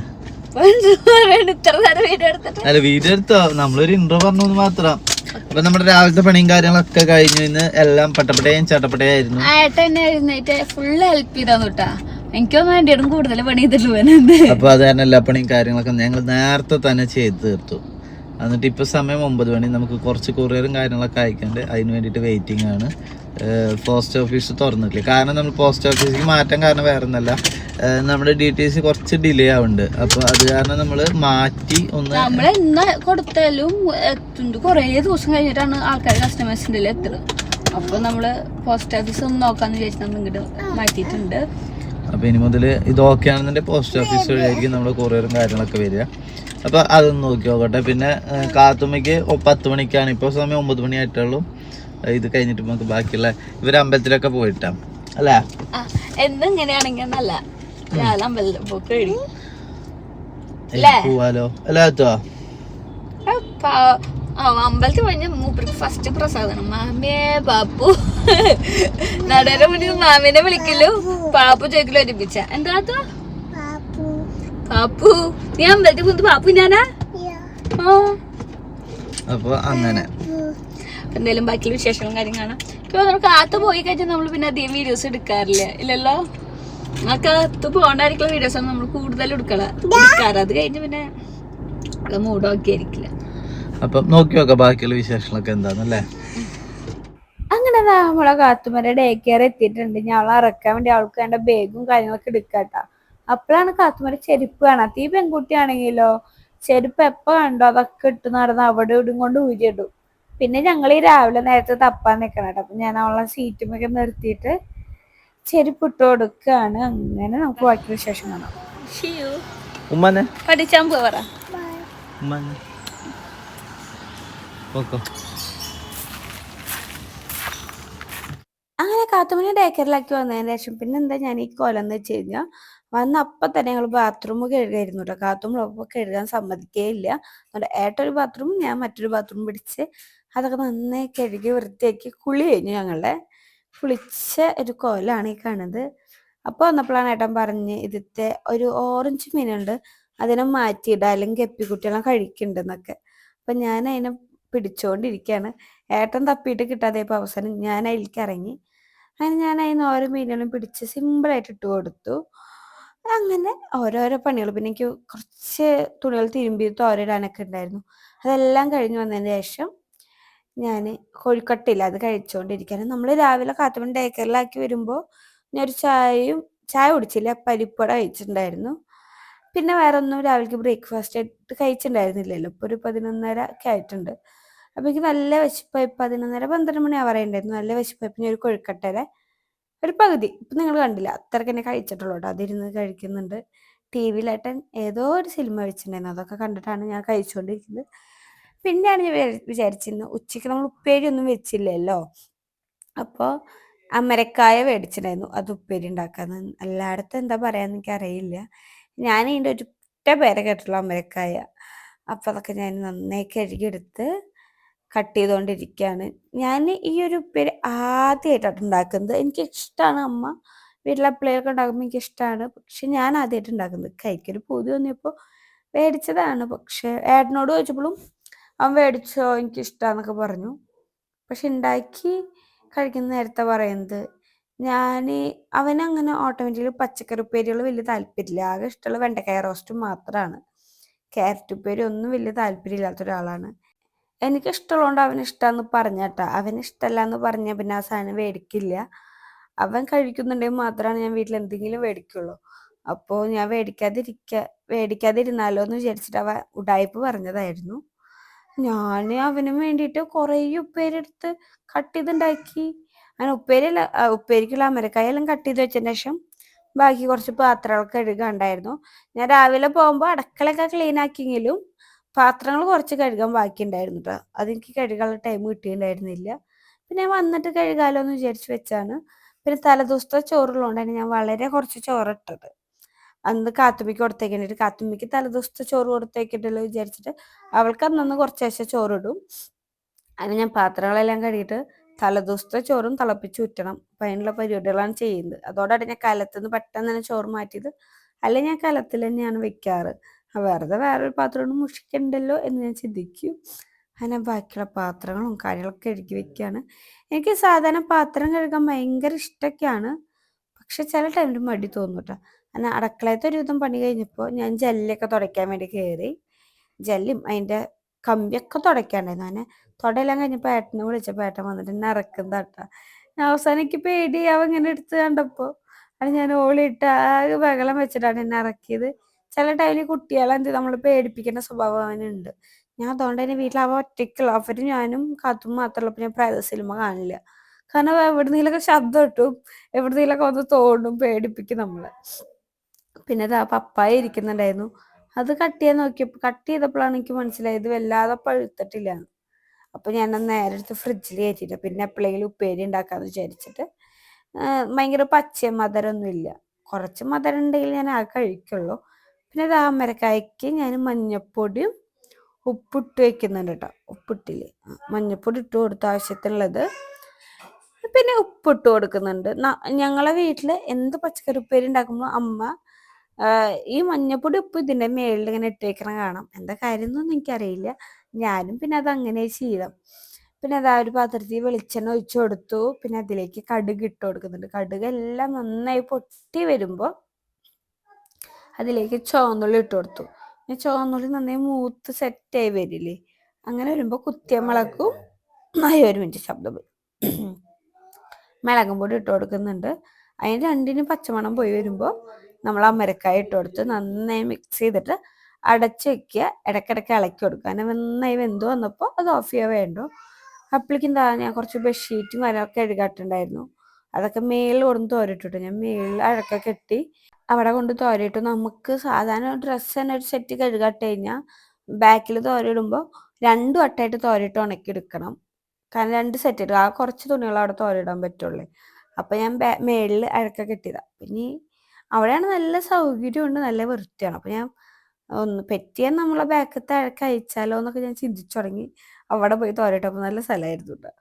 അല്ല വീഡിയോ എടുത്തോ? നമ്മളൊരു ഇൻട്രോ പറഞ്ഞു മാത്രം. അപ്പൊ നമ്മുടെ രാവിലത്തെ പണിയും കാര്യങ്ങളൊക്കെ കഴിഞ്ഞു. ഇന്ന് എല്ലാം പട്ടപ്പടയും ചട്ടപ്പടയായിരുന്നു ഏട്ടൻ എന്നെ എഴുന്നേറ്റ് ഫുള്ള് ഹെൽപ്പ് ചെയ്താന്ന് കേട്ടാ എനിക്കൊന്നും കൂടുതൽ പണി ചെയ്തിട്ട് അപ്പൊ അത് തന്നെ എല്ലാ പണിയും കാര്യങ്ങളൊക്കെ ഞങ്ങൾ നേരത്തെ തന്നെ ചെയ്ത് തീർത്തു. എന്നിട്ട് ഇപ്പൊ സമയം ഒമ്പത് മണി. നമുക്ക് കുറച്ച് കൊറിയറും കാര്യങ്ങളൊക്കെ അയക്കണ്ട്. അതിന് വേണ്ടിയിട്ട് വെയിറ്റിംഗ് ആണ്. പോസ്റ്റ് ഓഫീസ് തുറന്നിട്ടില്ല. കാരണം നമ്മൾ പോസ്റ്റ് ഓഫീസിലേക്ക് മാറ്റാൻ കാരണം വേറെ ഒന്നല്ല. നമ്മുടെ ഡി ടി സി കുറച്ച് ഡിലേ ആവുന്നുണ്ട്. അപ്പൊ അത് കാരണം നമ്മൾ മാറ്റി ഒന്ന് നമ്മൾ എന്ന് കൊടുത്താലും കുറേ ദിവസം കഴിഞ്ഞിട്ടാണ് ആൾക്കാർ കസ്റ്റമേഴ്സിന്റെ എത്തുന്നത് അപ്പൊ നമ്മൾ പോസ്റ്റ് ഓഫീസ് ഒന്ന് നോക്കാന്ന് വിചാരിച്ചു നമ്മൾ ഇങ്ങോട്ട് മാറ്റിയിട്ടുണ്ട്. അപ്പൊ ഇനി മുതൽ ഇത് ഓക്കെ ആണെന്നുണ്ടെങ്കിൽ പോസ്റ്റ് ഓഫീസ് വഴിയായിരിക്കും നമ്മുടെ കൊറിയറും കാര്യങ്ങളൊക്കെ വരിക. അപ്പൊ അതൊന്ന് നോക്കി നോക്കട്ടെ. പിന്നെ കാത്തുമ്മയ്ക്ക് പത്ത് മണിക്കാണ്. ഇപ്പോൾ സമയം ഒമ്പത് മണി ആയിട്ടുള്ളൂ. ഇത് കഴിഞ്ഞിട്ട് നമുക്ക് ബാക്കിയുള്ള ഇവർ അമ്പലത്തിലൊക്കെ പോയിട്ടാ. അല്ലേ? ഇങ്ങനെയാണെങ്കിൽ നല്ല രാവിലെ അമ്പലത്തിൽ പോക്ക് പോവാലോ. അല്ല എത്തുവാ അമ്പലത്തിൽ പോയി മൂപ്പർക്ക് ഫസ്റ്റ് പ്രസാദമാണ് മാമിയെ പാപ്പു നടയുടെ മുന്നിൽ മാമിനെ വിളിക്കലു. പാപ്പു ചോദിക്കലു ഒരുമിച്ച. എന്താ? പാപ്പു നീ അമ്പലത്തിൽ പോകുന്നത് പാപ്പു ഞാനാ ആ. അപ്പൊ അങ്ങനെ. എന്തായാലും ബാക്കിയുള്ള വിശേഷങ്ങളും കാര്യം കാണാം ഇപ്പൊ നമുക്ക് അകത്ത് പോയി കഴിഞ്ഞാൽ നമ്മൾ പിന്നെ അധികം വീഡിയോസ് എടുക്കാറില്ല? ഇല്ലല്ലോ? നമുക്ക് അകത്ത് പോകണ്ടായിരിക്കുന്ന വീഡിയോസ് ആണ് നമ്മൾ കൂടുതൽ എടുക്കള എടുക്കാറ് അത് കഴിഞ്ഞ് പിന്നെ മൂഡ് ഓക്കെ ആയിരിക്കില്ല. അപ്പം നോക്കി നോക്കാം ബാക്കിയുള്ള വിശേഷങ്ങളൊക്കെ എന്താണെന്നല്ലേ അങ്ങനെ നമ്മളെ കാത്തുമര ഡേ കെയർ എത്തിയിട്ടുണ്ട്. ഞാൻ അവളെ ഇറക്കാൻ വേണ്ടി അവൾക്ക് വേണ്ട ബാഗും കാര്യങ്ങളൊക്കെ എടുക്കാട്ടോ. അപ്പോഴാണ് കാത്തുമര ചെരുപ്പ് കാണാത്ത ഈ പെൺകുട്ടിയാണെങ്കിലോ ചെരുപ്പ് എപ്പോ കണ്ടോ അതൊക്കെ ഇട്ട് നടന്ന് അവിടെ ഇടും കൊണ്ട് ഊരിയിടും. പിന്നെ ഞങ്ങൾ ഈ രാവിലെ നേരത്തെ തപ്പാൻ നിൽക്കണം കേട്ടോ. അപ്പൊ ഞാൻ അവളെ സീറ്റുമൊക്കെ നിർത്തിയിട്ട് ചെരുപ്പ് ഇട്ട് കൊടുക്കുകയാണ് അങ്ങനെ നമുക്ക് ബാക്കി വിശേഷം കാണാം. ഉമ്മനെ? പഠിച്ചാൻ പോവാറ ഉമ്മനെ? ഓക്കോ അങ്ങനെ കാത്തുമണി ഡേക്കറിലാക്കി വന്നതിന് ശേഷം പിന്നെ എന്താ ഞാൻ ഈ കൊലന്ന് വെച്ച് കഴിഞ്ഞാൽ വന്ന അപ്പം തന്നെ ഞങ്ങൾ ബാത്റൂം കഴുകായിരുന്നു കേട്ടോ. കാത്തുമ്പോൾ കഴുകാൻ സമ്മതിക്കേയില്ല അതുകൊണ്ട് ഏട്ടൊരു ബാത്റൂം ഞാൻ മറ്റൊരു ബാത്റൂം പിടിച്ച് അതൊക്കെ നന്നായി കഴുകി വൃത്തിയാക്കി കുളി കഴിഞ്ഞു ഞങ്ങളുടെ. കുളിച്ച ഒരു കോലാണ് ഈ കാണുന്നത്. അപ്പോൾ വന്നപ്പോഴാണ് ഏട്ടൻ പറഞ്ഞ് ഇതിത്തെ ഒരു ഓറഞ്ച് മീനുണ്ട് അതിനെ മാറ്റിയിടുക അല്ലെങ്കിൽ ഗപ്പിക്കുട്ടികളെ കഴിക്കുന്നുണ്ടെന്നൊക്കെ അപ്പം ഞാൻ അതിനെ പിടിച്ചുകൊണ്ടിരിക്കുകയാണ് ഏട്ടൻ തപ്പിയിട്ട് കിട്ടാതെ ഇപ്പോൾ അവസാനം ഞാൻ അതിലേക്ക് ഇറങ്ങി. അങ്ങനെ ഞാൻ അതിന് ഓരോ മീനുകളും പിടിച്ച് സിമ്പിളായിട്ട് ഇട്ട് കൊടുത്തു. അങ്ങനെ ഓരോരോ പണികൾ. പിന്നെ എനിക്ക് കുറച്ച് തുണികൾ തിരുമ്പി തോരയിടാനൊക്കെ ഉണ്ടായിരുന്നു. അതെല്ലാം കഴിഞ്ഞ് വന്നതിന് ശേഷം ഞാൻ കോഴിക്കട്ടില്ല അത് കഴിച്ചുകൊണ്ടിരിക്കുകയാണ് നമ്മൾ രാവിലെ കാത്തുമണി ഡേക്കറിലാക്കി വരുമ്പോൾ ഞാൻ ഒരു ചായയും ചായ കുടിച്ചില്ല പരിപ്പട കഴിച്ചിട്ടുണ്ടായിരുന്നു. പിന്നെ വേറെ ഒന്നും രാവിലേക്ക് ബ്രേക്ക്ഫാസ്റ്റ് ആയിട്ട് കഴിച്ചിട്ടുണ്ടായിരുന്നില്ലല്ലോ. ഇപ്പോൾ ഒരു പതിനൊന്നര ഒക്കെ ആയിട്ടുണ്ട്. അപ്പോൾ എനിക്ക് നല്ല വിശപ്പായി. പതിനൊന്നര പന്ത്രണ്ട് മണി ആവാറായിട്ടുണ്ടായിരുന്നു നല്ല വിശപ്പായി. പിന്നെ ഒരു കൊഴുക്കട്ടയുടെ ഒരു പകുതി. ഇപ്പം നിങ്ങൾ കണ്ടില്ല. അത്രയ്ക്ക് തന്നെ കഴിച്ചിട്ടുള്ളൂ കേട്ടോ. അതിരുന്ന് കഴിക്കുന്നുണ്ട്. ടി വിയിലായിട്ട് ഏതോ ഒരു സിനിമ വെച്ചിട്ടുണ്ടായിരുന്നു. അതൊക്കെ കണ്ടിട്ടാണ് ഞാൻ കഴിച്ചുകൊണ്ടിരിക്കുന്നത് പിന്നെയാണ് ഞാൻ വിചാരി- വിചാരിച്ചിരുന്നത് ഉച്ചയ്ക്ക് നമ്മൾ ഉപ്പേരി ഒന്നും വെച്ചില്ലല്ലോ. അപ്പോൾ അമരക്കായ മേടിച്ചിട്ടുണ്ടായിരുന്നു. അത് ഉപ്പേരി ഉണ്ടാക്കാന്ന്. എല്ലായിടത്തും എന്താ പറയാന്ന് എനിക്ക് അറിയില്ല ഞാൻ ഇതിന്റെ ഒരു ഒറ്റ പേരെ കേട്ടുള്ളൂ അമരക്കായ. അപ്പോൾ അതൊക്കെ ഞാൻ നന്നായി കഴുകിയെടുത്ത് കട്ട് ചെയ്തുകൊണ്ടിരിക്കുകയാണ്. ഞാൻ ഈ ഒരു ഉപ്പേരി ആദ്യമായിട്ടാണ് ഉണ്ടാക്കുന്നത്. എനിക്ക് ഇഷ്ടമാണ് അമ്മ. വീട്ടിലെ പിള്ളേരൊക്കെ ഉണ്ടാക്കുമ്പോൾ എനിക്ക് ഇഷ്ടമാണ് പക്ഷെ ഞാൻ ആദ്യമായിട്ട് ഉണ്ടാക്കുന്നത്. കൈക്കൊരു പൂതി തോന്നിയപ്പോൾ മേടിച്ചതാണ്. പക്ഷെ ഏട്ടനോട് ചോദിച്ചപ്പോഴും അവൻ മേടിച്ചോ എനിക്ക് ഇഷ്ടമാന്നൊക്കെ പറഞ്ഞു. പക്ഷെ ഉണ്ടാക്കി കഴിക്കുന്ന നേരത്തെ പറയുന്നത് ഞാൻ അവനങ്ങനെ ഓട്ടോമാറ്റിക്കലി പച്ചക്കറി ഉപ്പേരികൾ വലിയ താല്പര്യമില്ല. ആകെ ഇഷ്ടമുള്ള വെണ്ടക്കായ റോസ്റ്റ് മാത്രമാണ് ക്യാരറ്റ് ഉപ്പേരി ഒന്നും വലിയ താല്പര്യമില്ലാത്ത ഒരാളാണ്. എനിക്ക് ഇഷ്ടമുള്ളതുകൊണ്ട് അവന് ഇഷ്ടമെന്ന് പറഞ്ഞാട്ടാ. അവന് ഇഷ്ടമല്ല എന്ന് പറഞ്ഞാൽ പിന്നെ ആ സാധനം മേടിക്കില്ല. അവൻ കഴിക്കുന്നുണ്ടെങ്കിൽ മാത്രമാണ് ഞാൻ വീട്ടിൽ എന്തെങ്കിലും മേടിക്കുള്ളൂ. അപ്പോൾ ഞാൻ മേടിക്കാതിരിക്ക മേടിക്കാതിരുന്നാലോ എന്ന് വിചാരിച്ചിട്ട് അവ ഉടായ്പ് പറഞ്ഞതായിരുന്നു. ഞാൻ അവന് വേണ്ടിട്ട് കുറേ ഉപ്പേരി എടുത്ത് കട്ട് ചെയ്തുണ്ടാക്കി അങ്ങനെ ഉപ്പേരി ആ, ഉപ്പേരിക്കുള്ള അമരക്കായ എല്ലാം കട്ട് ചെയ്ത് വെച്ചതിന് ശേഷം ബാക്കി കുറച്ച് പാത്രങ്ങളൊക്കെ കഴുകാണ്ടായിരുന്നു. ഞാൻ രാവിലെ പോകുമ്പോൾ അടക്കളൊക്കെ ക്ലീൻ ആക്കിയെങ്കിലും പാത്രങ്ങൾ കുറച്ച് കഴുകാൻ ബാക്കിയുണ്ടായിരുന്നു കേട്ടോ അതെനിക്ക് കഴുകാനുള്ള ടൈം കിട്ടിയിട്ടുണ്ടായിരുന്നില്ല. പിന്നെ ഞാൻ വന്നിട്ട് കഴുകാലോ എന്ന് വിചാരിച്ച് വെച്ചാണ്. പിന്നെ തലേദിവസത്തെ ചോറുള്ളതുകൊണ്ടാണ് ഞാൻ വളരെ കുറച്ച് ചോറിട്ടത് അന്ന് കാത്തുമ്മിക്ക് കൊടുത്തേക്കണ്ടിട്ട് കാത്തുമ്മിക്ക് തലേദിവസത്തെ ചോറ് കൊടുത്തേക്കിട്ടല്ലോ വിചാരിച്ചിട്ട് അവൾക്ക് അന്നൊന്ന് കുറച്ച് ശേഷം ചോറിടും. അതിന് ഞാൻ പാത്രങ്ങളെല്ലാം കഴുകിയിട്ട് തലേദിവസത്തെ ചോറും തിളപ്പിച്ച് ഊറ്റണം. അപ്പം അതിനുള്ള പരിപാടികളാണ് ചെയ്യുന്നത്. അതോടെ ഞാൻ കലത്തുനിന്ന് പെട്ടെന്ന് തന്നെ ചോറ് മാറ്റിയത്. അല്ലെ ഞാൻ കലത്തിൽ തന്നെയാണ് വെക്കാറ്. വെറുതെ വേറൊരു പാത്രം കൊണ്ട് മുഷിക്കണ്ടല്ലോ എന്ന് ഞാൻ ചിന്തിക്കും. അങ്ങനെ ബാക്കിയുള്ള പാത്രങ്ങളും കാര്യങ്ങളൊക്കെ കഴുകി വെക്കുകയാണ് എനിക്ക് സാധാരണ പാത്രം കഴുകാൻ ഭയങ്കര ഇഷ്ടമൊക്കെയാണ് പക്ഷെ ചില ടൈമിൽ മടി തോന്നും കേട്ടോ. അങ്ങനെ അടുക്കളയത്തെ ഒരുവിധം പണി കഴിഞ്ഞപ്പോൾ ഞാൻ ജെല്ലൊക്കെ തുടയ്ക്കാൻ വേണ്ടി കയറി ജെല്ലും അതിന്റെ കമ്പിയൊക്കെ തുടയ്ക്കാണ്ടായിരുന്നു. അങ്ങനെ തുടയെല്ലാം കഴിഞ്ഞപ്പോൾ ഏട്ടനെ വിളിച്ചപ്പോൾ ഏട്ടൻ വന്നിട്ട് എന്നെ ഇറക്കുന്നതാട്ടാ ഞാൻ അവസാനം എനിക്ക് പേടിയാവും ഇങ്ങനെ എടുത്ത് കണ്ടപ്പോൾ അത് ഞാൻ ഓളിയിട്ട് ആകെ ബഹളം വെച്ചിട്ടാണ് എന്നെ ഇറക്കിയത് ചില ടൈമിൽ കുട്ടികളെ എന്ത് നമ്മൾ പേടിപ്പിക്കേണ്ട സ്വഭാവം അവനുണ്ട്. ഞാൻ അതുകൊണ്ട് തന്നെ വീട്ടിൽ അവ ഒറ്റയ്ക്കുള്ള അവരും ഞാനും കാത്തും മാത്രമുള്ളപ്പോൾ ഞാൻ പ്രേത സിനിമ കാണില്ല. കാരണം എവിടുന്നെങ്കിലൊക്കെ ശബ്ദം ഇട്ടും എവിടുന്നെങ്കിലൊക്കെ ഒന്ന് തോണ്ടും പേടിപ്പിക്കും നമ്മളെ. പിന്നെ ഇതാ പപ്പായ ഇരിക്കുന്നുണ്ടായിരുന്നു. അത് കട്ട് ചെയ്യാൻ നോക്കിയപ്പോൾ കട്ട് ചെയ്തപ്പോഴാണ് എനിക്ക് മനസ്സിലായത് വല്ലാതെ പഴുത്തിട്ടില്ല. അപ്പൊ ഞാൻ നേരെ എടുത്ത് ഫ്രിഡ്ജിൽ കയറ്റിയിട്ട്. പിന്നെ എപ്പോഴെങ്കിലും ഉപ്പേരി ഉണ്ടാക്കാന്ന് വിചാരിച്ചിട്ട് ഭയങ്കര പച്ച മധുരമൊന്നും ഇല്ല. കുറച്ച് മധുരം ഉണ്ടെങ്കിൽ ഞാൻ ആ കഴിക്കുള്ളൂ. പിന്നെ താമരക്കായ്ക്ക് ഞാൻ മഞ്ഞപ്പൊടിയും ഉപ്പിട്ട് വെക്കുന്നുണ്ട് കേട്ടോ. ഉപ്പിട്ടില്ലേ? മഞ്ഞപ്പൊടി ഇട്ട് കൊടുത്ത ആവശ്യത്തിനുള്ളത്. പിന്നെ ഉപ്പിട്ട് കൊടുക്കുന്നുണ്ട്. ഞങ്ങളെ വീട്ടിൽ എന്ത് പച്ചക്കറി ഉപ്പേരി ഉണ്ടാക്കുമ്പോ അമ്മ ഈ മഞ്ഞപ്പൊടി ഉപ്പ് ഇതിന്റെ മേളിൽ ഇങ്ങനെ ഇട്ടേക്കണം കാണാം. എന്താ കാര്യം എന്നൊന്നും എനിക്കറിയില്ല. ഞാനും പിന്നെ അത് അങ്ങനെ ശീലം പിന്നെ അതാ ഒരു പാത്രത്തിൽ വെളിച്ചെണ്ണ ഒഴിച്ചു കൊടുത്തു. പിന്നെ അതിലേക്ക് കടുക് ഇട്ട് കൊടുക്കുന്നുണ്ട്. കടുക് എല്ലാം നന്നായി പൊട്ടി വരുമ്പോൾ അതിലേക്ക് ചുവന്നുള്ളി ഇട്ട് കൊടുത്തു. പിന്നെ ചുവന്നുള്ളി നന്നായി മൂത്ത് സെറ്റായി വരില്ലേ? അങ്ങനെ വരുമ്പോൾ കുത്തിയ മുളകും അയ്യോ ഒരു മിനിറ്റ് ശബ്ദം പോയി. മിളകും പൊടി ഇട്ട് കൊടുക്കുന്നുണ്ട്. അതിന് രണ്ടിനും പച്ചമണം പോയി വരുമ്പോൾ നമ്മൾ അമരക്കായ ഇട്ട് കൊടുത്ത് നന്നായി മിക്സ് ചെയ്തിട്ട് അടച്ച് വെക്കുക. ഇടയ്ക്കിടയ്ക്ക് ഇളക്കി കൊടുക്കുക. അങ്ങനെ നന്നായി വെന്ത് വന്നപ്പോൾ അത് ഓഫ് ചെയ്യാൻ വേണ്ടു. അപ്പോഴേക്കും എന്താ ഞാൻ കുറച്ച് ബെഡ്ഷീറ്റും കാര്യമൊക്കെ എഴുകാട്ടുണ്ടായിരുന്നു അതൊക്കെ മേളിൽ കൊണ്ട് തോരിട്ടിട്ടു ഞാൻ മേളിൽ അഴക്ക കെട്ടി അവിടെ കൊണ്ട് തോരയിട്ടു. നമുക്ക് സാധാരണ ഡ്രസ്സ് തന്നെ ഒരു സെറ്റ് കഴുകാട്ട് കഴിഞ്ഞാൽ ബാക്കിൽ തോരയിടുമ്പോൾ രണ്ടു വട്ടമായിട്ട് തോരയിട്ട് ഉണക്കി എടുക്കണം. കാരണം രണ്ട് സെറ്റ് ആ കുറച്ച് തുണികൾ അവിടെ തോരയിടാൻ പറ്റുള്ളൂ. അപ്പം ഞാൻ മേളിൽ അഴക്ക കെട്ടിയതാണ് പിന്നെ അവിടെയാണ് നല്ല സൗകര്യമുണ്ട് നല്ല വൃത്തിയാണ്. അപ്പോൾ ഞാൻ ഒന്ന് പെറ്റിയ നമ്മളെ ബാക്കത്തെ അഴക്ക് അയച്ചാലോ എന്നൊക്കെ ഞാൻ ചിന്തിച്ചു തുടങ്ങി. അവിടെ പോയി തോരയിട്ടപ്പോൾ നല്ല സ്ഥലമായിരുന്നു കേട്ടോ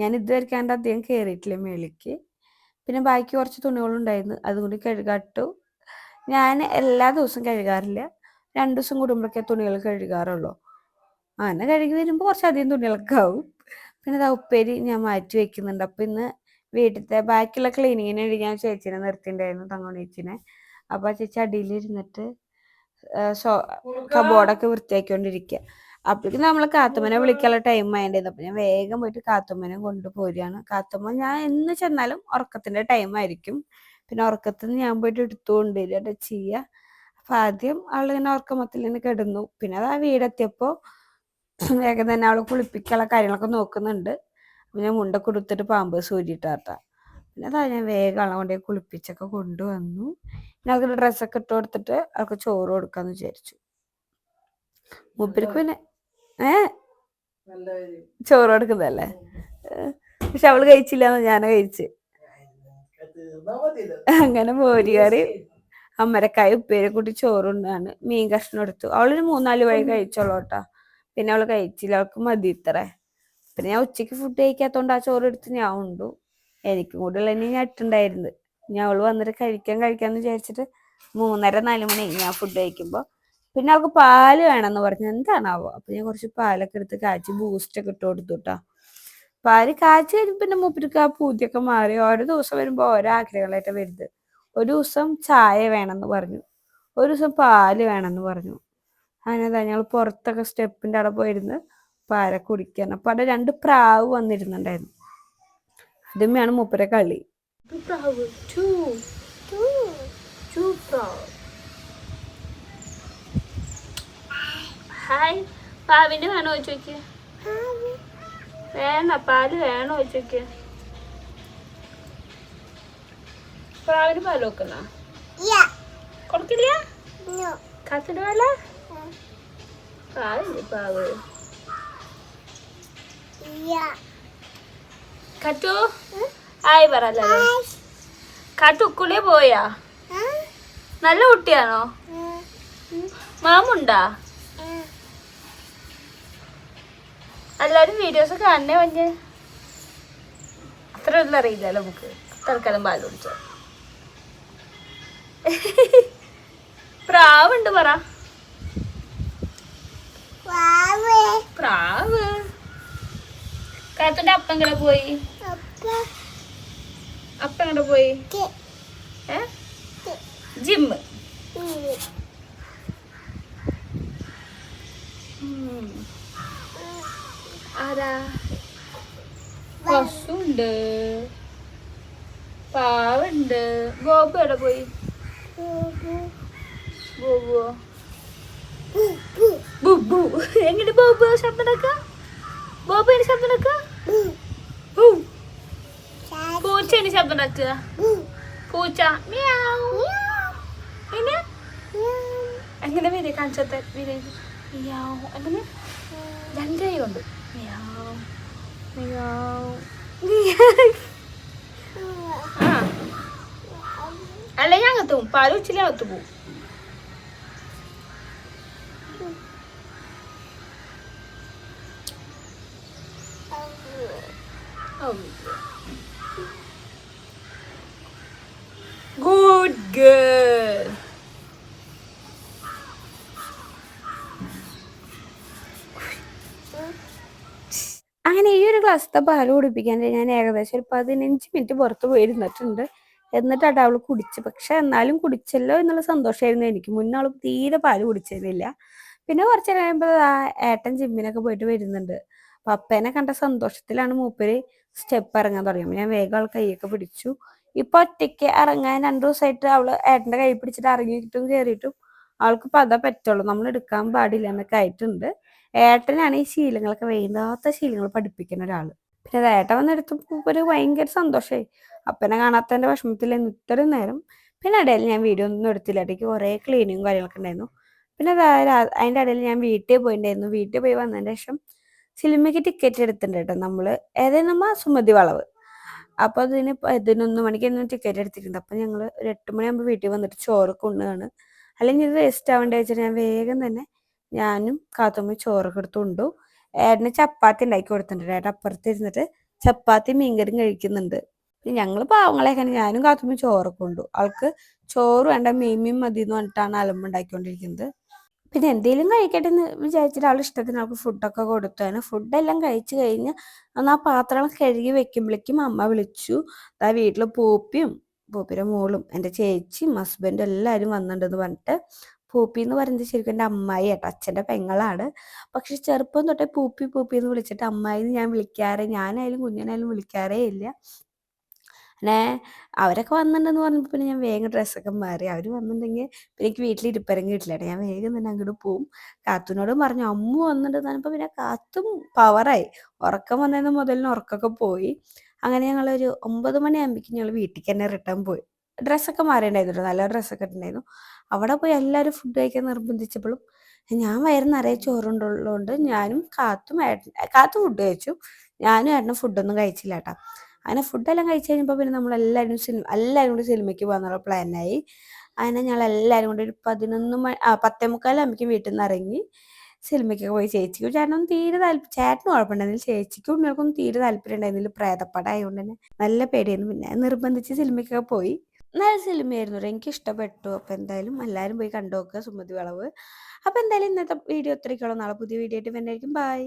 ഞാൻ ഇതുവരെക്കാണ്ട് അധികം കയറിയിട്ടില്ല മേളിക്ക് പിന്നെ ബാക്കി കുറച്ച് തുണികളുണ്ടായിരുന്നു അതുകൊണ്ട് കൂടി കഴുകാട്ടു. ഞാൻ എല്ലാ ദിവസവും കഴുകാറില്ല. രണ്ടു ദിവസം കൂടുമ്പോഴൊക്കെ തുണികൾ കഴുകാറുള്ളൂ. അങ്ങനെ കഴുകി വരുമ്പോൾ കുറച്ചധികം തുണികളൊക്കെ ആവും. പിന്നെ ഉപ്പേരി ഞാൻ മാറ്റി വെക്കുന്നുണ്ട്. അപ്പം ഇന്ന് വീട്ടിലത്തെ ബാക്കിയുള്ള ക്ലീനിങ്ങിന് വേണ്ടി ഞാൻ ചേച്ചീനെ നിർത്തിണ്ടായിരുന്നു തങ്ങോണി ചേച്ചീനെ. അപ്പൊ ആ ചേച്ചി അടിയിലിരുന്നിട്ട് കബോർഡൊക്കെ വൃത്തിയാക്കിക്കൊണ്ടിരിക്കുക അപ്പോഴേക്കും നമ്മൾ കാത്തുമ്മനെ വിളിക്കാനുള്ള ടൈം ആയിട്ടുണ്ടായിരുന്നു അപ്പൊ ഞാൻ വേഗം പോയിട്ട് കാത്തുമ്മനെ കൊണ്ടുപോരുകയാണ്. കാത്തുമ്മ ഞാൻ എന്ന് ചെന്നാലും ഉറക്കത്തിന്റെ ടൈം ആയിരിക്കും. പിന്നെ ഉറക്കത്തിൽ നിന്ന് ഞാൻ പോയിട്ട് എടുത്തുകൊണ്ട് വരിക ചെയ്യുക അപ്പൊ ആദ്യം അവളിങ്ങനെ ഉറക്കമത്തിൽ നിന്ന് കിടന്നു. പിന്നെ അത് ആ വീടെത്തിയപ്പോ വേഗം തന്നെ അവൾ കുളിപ്പിക്കാനുള്ള കാര്യങ്ങളൊക്കെ നോക്കുന്നുണ്ട്. ഞാൻ മുണ്ട കൊടുത്തിട്ട് പാമ്പ് സൂര്യട്ടാത്ത പിന്നെ അതാ ഞാൻ വേഗം അവളെ കൊണ്ട് കുളിപ്പിച്ചൊക്കെ കൊണ്ടുവന്നു. പിന്നെ അവർക്ക് ഡ്രസ്സൊക്കെ ഇട്ട് കൊടുത്തിട്ട് അവർക്ക് ചോറ് കൊടുക്കാന്ന് വിചാരിച്ചു. മൂപ്പർക്ക് പിന്നെ ഏ? ചോറ് കൊടുക്കുന്നതല്ലേ? പക്ഷെ അവൾ കഴിച്ചില്ല ഞാൻ കഴിച്ച്. അങ്ങനെ മോരുകറി അമ്മരക്കായ ഉപ്പേരെ കൂട്ടി ചോറുണ്ടാണ് മീൻ കഷ്ണം എടുത്തു. അവളൊരു മൂന്നാൽ വഴി കഴിച്ചോളൂ കേട്ടോ പിന്നെ അവൾ കഴിച്ചില്ല. അവൾക്ക് മതി ഇത്രേ. പിന്നെ ഞാൻ ഉച്ചയ്ക്ക് ഫുഡ് കഴിക്കാത്തോണ്ട് ആ ചോറ് എടുത്ത് ഞാൻ ഉണ്ടു. എനിക്കും കൂടെ ഉള്ള ഞാൻ ഇട്ടുണ്ടായിരുന്നത് ഞാൻ അവൾ വന്നിട്ട് കഴിക്കാൻ കഴിക്കാന്ന് വിചാരിച്ചിട്ട് മൂന്നര നാല് മണി ഞാൻ ഫുഡ് കഴിക്കുമ്പോ. പിന്നെ അവൾക്ക് പാൽ വേണമെന്ന് പറഞ്ഞു. എന്താണാവോ? അപ്പൊ ഞാൻ കുറച്ച് പാലൊക്കെ എടുത്ത് കാച്ചി ബൂസ്റ്റ് ഒക്കെ ഇട്ട് കൊടുത്തു കേട്ടോ പാൽ കാച്ചി കഴിഞ്ഞ് പിന്നെ മൂപ്പർക്ക് ആ പൂതിയൊക്കെ മാറി. ഓരോ ദിവസം വരുമ്പോ ഓരോ ആഗ്രഹങ്ങളായിട്ട് വരുന്നത്. ഒരു ദിവസം ചായ വേണമെന്ന് പറഞ്ഞു. ഒരു ദിവസം പാൽ വേണമെന്ന് പറഞ്ഞു. അങ്ങനെ ഞങ്ങൾ പുറത്തൊക്കെ സ്റ്റെപ്പിന്റെ അവിടെ പോയിരുന്ന് പാല കുടിക്കാൻ അപ്പൊ അവിടെ രണ്ട് പ്രാവ് വന്നിരുന്നുണ്ടായിരുന്നു. അതുമ്മയാണ് മൂപ്പരെ കളി. ഹായ് പാവിന്റെ വേണോ പാൽ വേണോ ചോദിക്ക് പ്രാവിന് പാൽ വെക്കുന്ന? കൊടുക്കില്ല? കാത്തിന്റെ പാല? പാവില്ലേ പാവ്? കറ്റു ആയി പറല്ലോ കട്ടു ഉക്കുളി പോയാ? നല്ല കുട്ടിയാണോ? മാമുണ്ടാ? എല്ലാരും വീഡിയോസ് കാണണേ വഞ്ഞ് അത്ര ഒന്നും അറിയില്ലല്ലോ നമുക്ക്. തൽക്കാലം പാൽ കുടിച്ചോ. പ്രാവുണ്ട് പറ. പ്രാവ്. കാത്തുന്റെ അപ്പ എങ്ങനെ പോയി? അപ്പ എങ്ങനെ പോയി? ജിമ്മ്. ആരാ? പശുണ്ട് പാവുണ്ട്. ഗോപു എവിടെ പോയി? ബോബുവോ ബുബു. എങ്ങനെ ബോബു? ശബ്ദം ബോബു എന്റെ ശബ്ദം ഉണ്ടാക്ക പൂച്ച എങ്ങനെ ശബ്ദം ഉണ്ടാക്കുക പൂച്ച. എങ്ങനെ വരെ കാണിച്ചത്തെ കൊണ്ട് മിയാവ്. ആ. അല്ല ഞാൻ അകത്ത് പോകും വെച്ചില്ല അകത്ത് പോവും. Good girl. അങ്ങനെ ഈ ഒരു ക്ലാസ്സത്തെ പാൽ കുടിപ്പിക്കാൻ ഞാൻ ഏകദേശം ഒരു പതിനഞ്ച് മിനിറ്റ് പുറത്ത് പോയിരുന്നിട്ടുണ്ട് എന്നിട്ടാണ് അവൾ കുടിച്ച്. പക്ഷെ എന്നാലും കുടിച്ചല്ലോ എന്നുള്ള സന്തോഷമായിരുന്നു എനിക്ക്. മുന്നേ അവൾ തീരെ പാൽ കുടിച്ചിരുന്നില്ല പിന്നെ കുറച്ചു കഴിയുമ്പോൾ ആ ഏട്ടൻ ജിമ്മിനൊക്കെ പോയിട്ട് വരുന്നുണ്ട്. അപ്പൊ അപ്പേനെ കണ്ട സന്തോഷത്തിലാണ് മൂപ്പര് സ്റ്റെപ്പ് ഇറങ്ങാൻ തുടങ്ങിയത്. ഞാൻ വേഗം ആൾ കൈയൊക്കെ പിടിച്ചു. ഇപ്പൊ ഒറ്റയ്ക്ക് ഇറങ്ങാൻ രണ്ടു ദിവസമായിട്ട് അവൾ ഏട്ടന്റെ കൈ പിടിച്ചിട്ട് ഇറങ്ങിയിട്ടും കയറിയിട്ടും ആൾക്ക് അതാ പറ്റുള്ളൂ. നമ്മൾ എടുക്കാൻ പാടില്ല എന്നൊക്കെ ആയിട്ടുണ്ട്. ഏട്ടനാണ് ഈ ശീലങ്ങളൊക്കെ വേണ്ടാത്ത ശീലങ്ങൾ പഠിപ്പിക്കുന്ന ഒരാൾ പിന്നെ ഏട്ടൻ വന്നെടുത്ത് ഒരു ഭയങ്കര സന്തോഷമായി അപ്പനെ കാണാത്തതിന്റെ വിഷമത്തിൽ ഇത്രയും നേരം. പിന്നെ ഇടയിൽ ഞാൻ വീഡിയോ ഒന്നും എടുത്തില്ല. ഇടയ്ക്ക് കുറേ ക്ലീനിങ്ങും കാര്യങ്ങളൊക്കെ ഉണ്ടായിരുന്നു. പിന്നെ അതാ രാ- അതിന്റെ ഇടയിൽ ഞാൻ വീട്ടിൽ പോയിട്ടുണ്ടായിരുന്നു വീട്ടിൽ പോയി വന്നതിന് ശേഷം സിനിമയ്ക്ക് ടിക്കറ്റ് എടുത്തിട്ടുണ്ട് നമ്മൾ. ഏതായാലും നമ്മ സുമതി വളവ്. അപ്പൊ അതിന് പതിനൊന്ന് മണിക്ക് ടിക്കറ്റ് എടുത്തിട്ടുണ്ട് അപ്പൊ ഞങ്ങൾ ഒരു എട്ട് മണിയാകുമ്പോൾ വീട്ടിൽ വന്നിട്ട് ചോറ് കൊണ്ടുപോവാണ് അല്ലെങ്കിൽ ഇത് വേസ്റ്റ് ആവേണ്ട വെച്ചിട്ട് ഞാൻ വേഗം തന്നെ ഞാനും കാത്തുമ്മ ചോറൊക്കെ എടുത്തുകൊണ്ടു ഏട്ടന് ചപ്പാത്തി ഉണ്ടാക്കി കൊടുത്തിട്ടുണ്ട് ഏട്ടൻ അപ്പുറത്ത് ഇരുന്നിട്ട് ചപ്പാത്തി മീൻകറിയും കഴിക്കുന്നുണ്ട്. ഞങ്ങൾ പാവങ്ങളെയൊക്കെ ഞാനും കാത്തുമ്മ ചോറൊക്കെ കൊണ്ടു ആൾക്ക് ചോറ് വേണ്ട മീൻ മതി എന്ന് പറഞ്ഞിട്ടാണ് അലമ്പുണ്ടാക്കിക്കൊണ്ടിരിക്കുന്നത്. പിന്നെ എന്തെങ്കിലും കഴിക്കട്ടെ എന്ന് വിചാരിച്ചിട്ട് അവൾ ഇഷ്ടത്തിന് അവൾക്ക് ഫുഡൊക്കെ കൊടുത്താണ് ഫുഡെല്ലാം കഴിച്ചു കഴിഞ്ഞ് അന്ന് ആ പാത്രങ്ങൾ കഴുകി വെക്കുമ്പോഴേക്കും അമ്മ വിളിച്ചു. ആ വീട്ടിൽ പൂപ്പിയും പൂപ്പിയുടെ മോളും എന്റെ ചേച്ചിയും ഹസ്ബൻഡും എല്ലാവരും വന്നിട്ടുണ്ടെന്ന് പറഞ്ഞിട്ട് പൂപ്പി എന്ന് പറയുന്നത് ശരിക്കും എന്റെ അമ്മായി കേട്ടോ. അച്ഛന്റെ പെങ്ങളാണ്. പക്ഷെ ചെറുപ്പം തൊട്ടേ പൂപ്പി പൂപ്പി എന്ന് വിളിച്ചിട്ട് അമ്മായി ഞാൻ വിളിക്കാറേ ഞാനായാലും കുഞ്ഞനായാലും വിളിക്കാറേ ഇല്ല. പിന്നെ അവരൊക്കെ വന്നിട്ടുണ്ടെന്ന് പറഞ്ഞപ്പോൾ പിന്നെ ഞാൻ വേഗം ഡ്രസ്സൊക്കെ മാറി. അവർ വന്നിട്ടുണ്ടെങ്കിൽ പിന്നെ എനിക്ക് വീട്ടിൽ ഇരിപ്പരം കിട്ടില്ല ഞാൻ വേഗം തന്നെ അങ്ങോട്ട് പോവും. കാത്തുനോടും പറഞ്ഞു അമ്മ വന്നിട്ട് പറഞ്ഞപ്പോൾ പിന്നെ കാത്തും പവറായി. ഉറക്കം വന്നതിന് മുതലിന് ഉറക്കമൊക്കെ പോയി. അങ്ങനെ ഞങ്ങളൊരു ഒമ്പത് മണിയാകുമ്പോഴേക്കും ഞങ്ങൾ വീട്ടിലേക്ക് തന്നെ റിട്ടേൺ പോയി. ഡ്രസ്സൊക്കെ മാറിയിട്ടുണ്ടായിരുന്നു നല്ല ഡ്രസ്സൊക്കെ ഇട്ടുണ്ടായിരുന്നു. അവിടെ പോയി എല്ലാവരും ഫുഡ് കഴിക്കാൻ നിർബന്ധിച്ചപ്പോഴും ഞാൻ വയറ് നിറയെ ചോറുണ്ടുള്ളതുകൊണ്ട് ഞാനും കാത്തും ഏട്ടൻ കാത്തും ഫുഡ് കഴിച്ചു. ഞാനും ഏട്ടനും ഫുഡൊന്നും കഴിച്ചില്ല കേട്ടോ. അങ്ങനെ ഫുഡെല്ലാം കഴിച്ച് കഴിഞ്ഞപ്പോൾ പിന്നെ നമ്മളെല്ലാവരും സിനിമ എല്ലാവരും കൂടി സിനിമയ്ക്ക് പോകാന്നുള്ള പ്ലാനായി അങ്ങനെ ഞങ്ങൾ എല്ലാവരും കൂടി ഒരു പതിനൊന്ന് മണി ആ പത്തേ മുക്കാലാകുമ്പോഴേക്കും വീട്ടിൽ നിന്ന് ഇറങ്ങി സിനിമയ്ക്കൊക്കെ പോയി. ചേച്ചിക്കും ചേട്ടനൊന്നും തീരെ താല്പര്യം ചേട്ടനും കുഴപ്പമുണ്ടായിരുന്നില്ല. ചേച്ചിക്കും ഉണ്ണികൾക്കൊന്നും തീരെ താല്പര്യം ഉണ്ടായിരുന്നില്ല. പ്രേതപ്പടം ആയതുകൊണ്ട് തന്നെ നല്ല പേടിയായിരുന്നു. പിന്നെ നിർബന്ധിച്ച് സിനിമയ്ക്കൊക്കെ പോയി. നല്ല സിനിമയായിരുന്നു എനിക്ക് ഇഷ്ടപ്പെട്ടു. അപ്പോൾ എന്തായാലും എല്ലാവരും പോയി കണ്ടു നോക്കുക. സുമതി വളവ്. അപ്പോൾ എന്തായാലും ഇന്നത്തെ വീഡിയോ ഇത്രയ്ക്കുള്ളൂ നാളെ പുതിയ വീഡിയോ ആയിട്ട് വന്നായിരിക്കും ബൈ